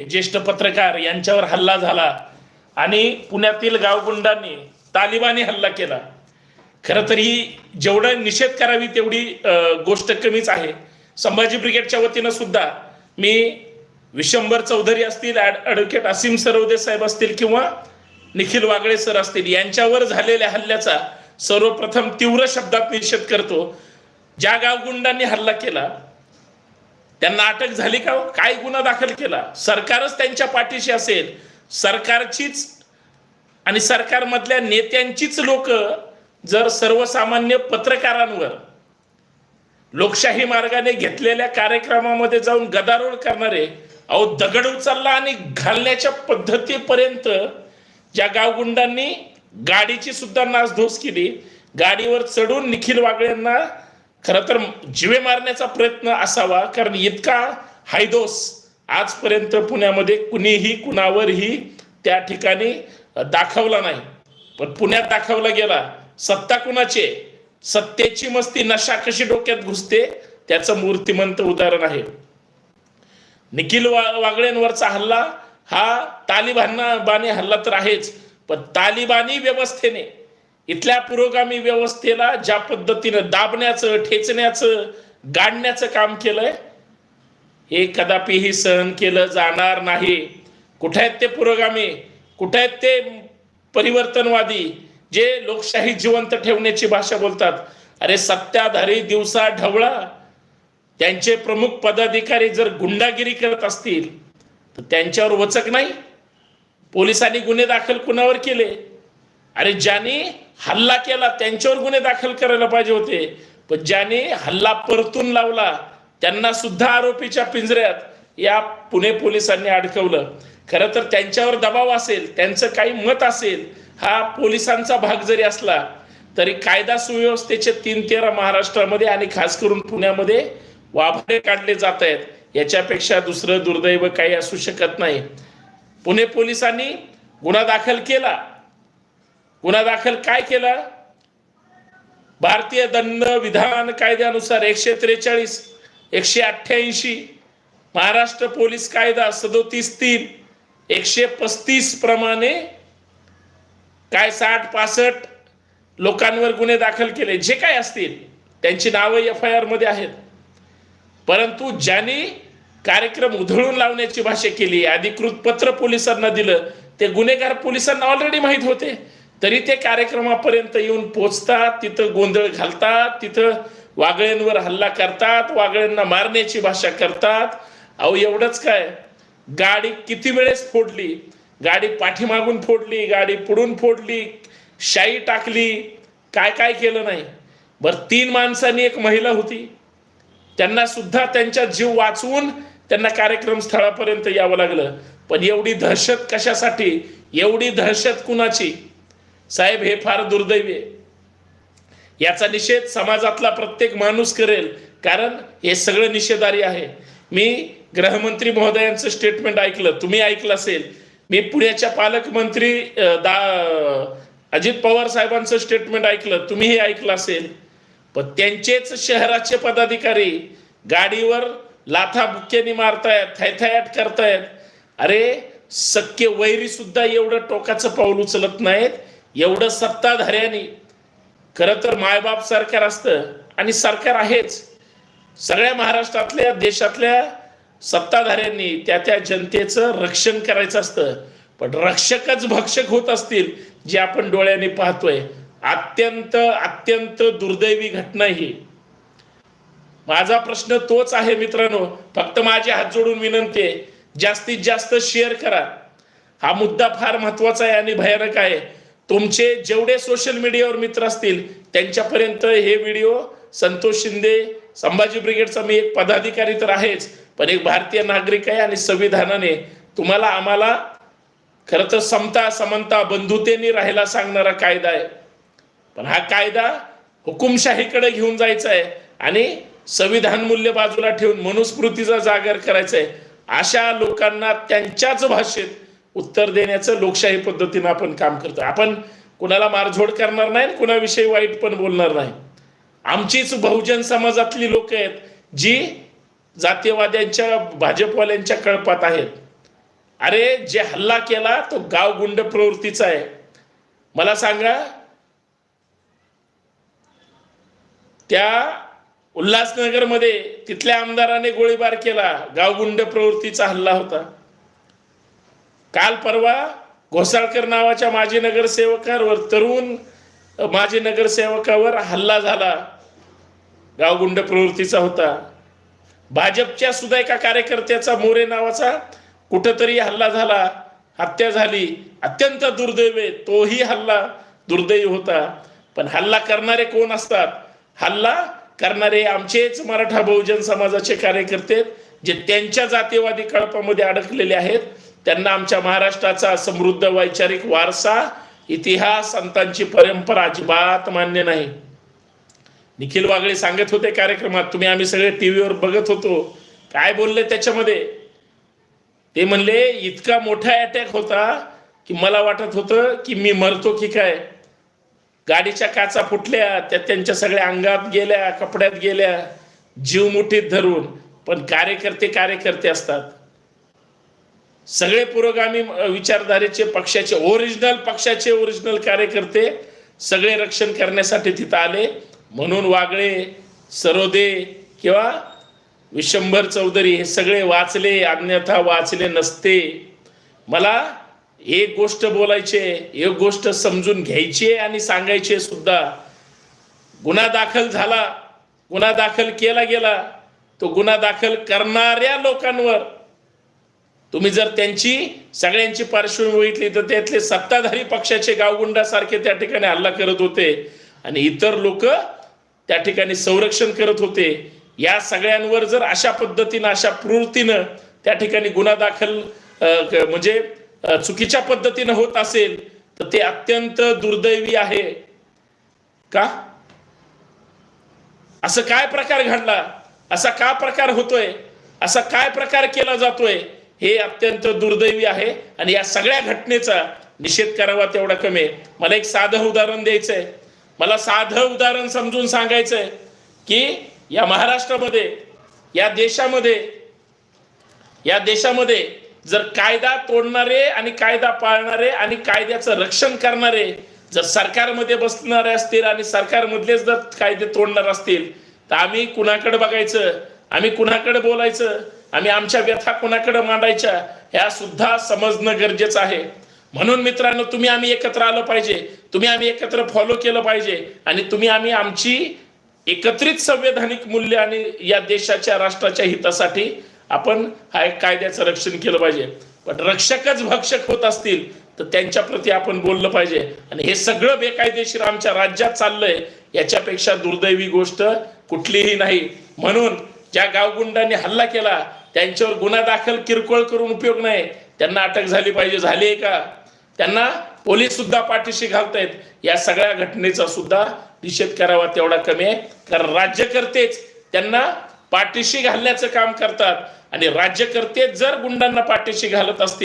ज्येष्ठ पत्रकार यांच्यावर हल्ला झाला आणि पुण्यातील गावगुंडांनी तालिबानी हल्ला केला. खरं तर ही जेवढं निषेध करावी तेवढी गोष्ट कमीच आहे. संभाजी ब्रिगेडच्या वतीनं सुद्धा मी विशंभर चौधरी असतील ॲडव्होकेट असीम सरवदे साहेब असतील किंवा निखिल वागळे सर असतील यांच्यावर झालेल्या हल्ल्याचा सर्वप्रथम तीव्र शब्दात निषेध करतो. ज्या गावगुंडांनी हल्ला केला त्यांना अटक झाली का हो? काय गुन्हा दाखल केला? सरकारच त्यांच्या पाठीशी असेल. सरकारचीच आणि सरकारमधल्या नेत्यांचीच लोक जर सर्वसामान्य पत्रकारांवर लोकशाही मार्गाने घेतलेल्या कार्यक्रमामध्ये जाऊन गदारोळ करणारे अहो दगड उचलला आणि घालण्याच्या पद्धतीपर्यंत ज्या गावगुंडांनी गाडीची सुद्धा नासधूस केली गाडीवर चढून निखिल वागळेंना खरं तर जिवे मारण्याचा प्रयत्न असावा कारण इतका हायदोस आजपर्यंत पुण्यामध्ये कुणीही कुणावरही त्या ठिकाणी दाखवला नाही. पण पुण्यात दाखवला गेला सत्ता कुणाचे सत्तेची मस्ती नशा कशी डोक्यात घुसते? त्याचं मूर्तिमंत उदाहरण आहे. निखिल वा वागळेंवरचा हल्ला हा तालिबानबानी हल्ला तर आहेच पण तालिबानी व्यवस्थेने इथल्या पुरोगामी व्यवस्थेला ज्या पद्धतीनं दाबण्याचं ठेचण्याचं गाडण्याचं काम केलंय हे कदापिही सहन केलं जाणार नाही. कुठे आहेत ते पुरोगामी? कुठे आहेत ते परिवर्तनवादी? जे लोकशाही जिवंत ठेवण्याची भाषा बोलतात. अरे सत्ताधारी दिवसा ढवळा. त्यांचे प्रमुख पदाधिकारी जर गुंडागिरी करत असतील तर त्यांच्यावर वचक नाही? पोलिसांनी गुन्हे दाखल कुणावर केले? अरे ज्यांनी हल्ला केला त्यांच्यावर गुन्हे दाखल करायला पाहिजे होते. पण ज्यांनी हल्ला परतून लावला त्यांना सुद्धा आरोपीच्या पिंजऱ्यात या पुणे पोलिसांनी अडकवलं. खरं तर त्यांच्यावर दबाव असेल त्यांचं काही मत असेल हा पोलिसांचा भाग जरी असला तरी कायदा सुव्यवस्थेचे तीन तेरा महाराष्ट्रामध्ये आणि खास करून पुण्यामध्ये वाभाडे काढले जात आहेत. याच्यापेक्षा दुसरं दुर्दैव काही असू शकत नाही. पुणे पोलिसांनी गुन्हा दाखल केला गुन्हा दाखल काय केला? भारतीय दंड विधान कायद्यानुसार एकशे त्रेचाळीस एकशे अठ्ठ्याऐंशी महाराष्ट्र पोलीस कायदा सदोतीस तीन एकशे पस्तीस प्रमाणे काय साठ पासष्ट लोकांवर गुन्हे दाखल केले. जे काय असतील त्यांची नावं एफ आय आरमध्ये आहेत. परंतु ज्यांनी कार्यक्रम उधळून लावण्याची भाषा केली अधिकृत पत्र पोलिसांना दिलं ते गुन्हेगार पोलिसांना ऑलरेडी माहीत होते. तरी ते कार्यक्रमापर्यंत येऊन पोचतात तिथं गोंधळ घालतात तिथं वागळ्यांवर हल्ला करतात वागळ्यांना मारण्याची भाषा करतात. अहो एवढंच काय? गाडी किती वेळेस फोडली? गाडी पाठीमागून फोडली गाडी पुढून फोडली शाई टाकली काय काय केलं नाही? बरं तीन माणसांनी एक महिला होती. त्यांना सुद्धा त्यांचा जीव वाचवून त्यांना कार्यक्रम स्थळापर्यंत यावं लागलं. पण एवढी दहशत कशासाठी? एवढी दहशत कुणाची? साहेब हे फार दुर्दैवी आहे. याचा निषेध समाजातला प्रत्येक माणूस करेल कारण हे सगळं निषेधारी आहे. मी गृहमंत्री महोदयांचं स्टेटमेंट ऐकलं तुम्ही ऐकलं असेल. मी पुण्याच्या पालकमंत्री दा अजित पवार साहेबांचं स्टेटमेंट ऐकलं तुम्हीही ऐकलं असेल. पण त्यांचेच शहराचे पदाधिकारी गाडीवर लाथा बुक्क्यानी मारतायत थैथयाट करतायत. अरे सख्य वैरी सुद्धा एवढं टोकाचं पाऊल उचलत नाहीत. एवढं सत्ताधाऱ्यांनी खरं तर मायबाप सरकार असतं आणि सरकार आहेच. सगळ्या महाराष्ट्रातल्या देशातल्या सत्ताधाऱ्यांनी त्या त्या जनतेचं रक्षण करायचं असतं. पण रक्षकच भक्षक होत असतील जे आपण डोळ्याने पाहतोय. अत्यंत अत्यंत दुर्दैवी घटना ही. माझा प्रश्न तोच आहे मित्रांनो फक्त माझे हात जोडून विनंती आहे जास्तीत जास्त शेअर करा. हा मुद्दा फार महत्त्वाचा आहे आणि भयानक आहे. तुमचे जेवढे सोशल मीडियावर मित्र असतील त्यांच्यापर्यंत हे व्हिडिओ संतोष शिंदे संभाजी ब्रिगेडचा मी एक पदाधिकारी तर आहेच पण एक भारतीय नागरिक आहे आणि संविधानाने तुम्हाला आम्हाला खरं तर समता समता बंधुतेने राहायला सांगणारा कायदा आहे. पण हा कायदा हुकुमशाहीकडे घेऊन जायचा आहे आणि संविधान मूल्य बाजूला ठेवून मनुस्मृतीचा जागर करायचा आहे. अशा लोकांना त्यांच्याच भाषेत उत्तर देण्याचं लोकशाही पद्धतीनं आपण काम करतो आपण कुणाला मारझोड करणार नाही कुणाविषयी वाईट पण बोलणार नाही. आमचीच बहुजन समाजातली लोक आहेत जी जातीयवाद्यांच्या भाजपवाल्यांच्या कळपात आहेत. अरे जे हल्ला केला तो गाव गुंड प्रवृत्तीचा आहे. मला सांगा त्या उल्हासनगरमध्ये तिथल्या आमदाराने गोळीबार केला गावगुंड प्रवृत्तीचा हल्ला होता. काल परवा घोसाळकर नावाच्या माजी नगरसेवकावर तरुण माजी नगरसेवकावर हल्ला झाला. गावगुंड प्रवृत्तीचा होता. भाजपच्या सुद्धा एका कार्यकर्त्याचा मोरे नावाचा कुठंतरी हल्ला झाला. हत्या झाली. अत्यंत दुर्दैव आहे. तोही हल्ला दुर्दैवी होता. पण हल्ला करणारे कोण असतात? हल्ला करणारे आमचेच मराठा बहुजन समाजाचे कार्यकर्ते जे त्यांच्या जातीवादी कळपामध्ये अडकलेले आहेत. त्यांना आमच्या महाराष्ट्राचा समृद्ध वैचारिक वारसा इतिहास संतांची परंपरा अजिबात मान्य नाही. निखिल वागळे सांगत होते कार्यक्रमात तुम्ही आम्ही सगळे टी व्हीवर बघत होतो. काय बोलले त्याच्यामध्ये? ते म्हणले इतका मोठा अटॅक होता की मला वाटत होतं की मी मरतो की काय? गाडीच्या काचा फुटल्या त्या त्यांच्या सगळ्या अंगात गेल्या कपड्यात गेल्या जीव मुठीत धरून. पण कार्यकर्ते कार्यकर्ते असतात. सगळे पुरोगामी विचारधारेचे पक्षाचे ओरिजिनल पक्षाचे ओरिजिनल कार्यकर्ते सगळे रक्षण करण्यासाठी तिथं आले. म्हणून वागळे सरोदे किंवा विशंभर चौधरी हे सगळे वाचले अन्यथा वाचले नसते. मला एक गोष्ट बोलायची आहे, एक गोष्ट समजून घ्यायची आहे आणि सांगायची आहे सुद्धा. गुन्हा दाखल झाला गुन्हा दाखल केला गेला तो गुन्हा दाखल करणाऱ्या लोकांवर तुम्ही जर त्यांची सगळ्यांची पार्श्वभूमी बघितली तर त्यातले सत्ताधारी पक्षाचे गावगुंडासारखे त्या ठिकाणी हल्ला करत होते. आणि इतर लोक त्या ठिकाणी संरक्षण करत होते. या सगळ्यांवर जर अशा पद्धतीनं अशा प्रवृत्तीनं त्या ठिकाणी गुन्हा दाखल म्हणजे चुकीच्या पद्धतीनं होत असेल तर ते अत्यंत दुर्दैवी आहे. का? असं काय प्रकार घडला? असा का प्रकार होतोय? असा काय प्रकार केला जातोय? हे अत्यंत दुर्दैवी आहे आणि या सगळ्या घटनेचा निषेध करावा तेवढा कमी आहे. मला एक साधं उदाहरण द्यायचंय. मला साधं उदाहरण समजून सांगायचंय की या महाराष्ट्रामध्ये या देशामध्ये या देशामध्ये जर कायदा तोडणारे आणि कायदा पाळणारे आणि कायद्याचं रक्षण करणारे जर सरकारमध्ये बसणारे असतील आणि सरकारमधलेच जर कायदे तोडणार असतील तर आम्ही कुणाकडे बघायचं? आम्ही कुणाकडे बोलायचं? आम्ही आमच्या व्यथा कुणाकडे मांडायच्या ह्या सुद्धा समजणं गरजेचं आहे. म्हणून मित्रांनो तुम्ही आम्ही एकत्र आलं पाहिजे तुम्ही आम्ही एकत्र फॉलो केलं पाहिजे आणि तुम्ही आम्ही आमची एकत्रित संवैधानिक मूल्य आणि या देशाच्या राष्ट्राच्या हितासाठी आपण हा एक कायद्याचं रक्षण केलं पाहिजे. पण रक्षकच भक्षक होत असतील तर त्यांच्या प्रती आपण बोललं पाहिजे. आणि हे सगळं बेकायदेशीर आमच्या राज्यात चाललंय याच्यापेक्षा दुर्दैवी गोष्ट कुठलीही नाही. म्हणून ज्या गावगुंडांनी हल्ला केला त्यांच्यावर गुन्हा दाखल किरकोळ करून उपयोग नाही. त्यांना अटक झाली पाहिजे झाली का? त्यांना पोलीस सुद्धा पाठीशी घालतायत. या सगळ्या घटनेचा सुद्धा निषेध करावा तेवढा कमी आहे. कारण राज्यकर्तेच त्यांना पाठीशी घालण्याचं काम करतात. आणि राज्यकर्ते जर गुंडांना पाठीशी घालत असतील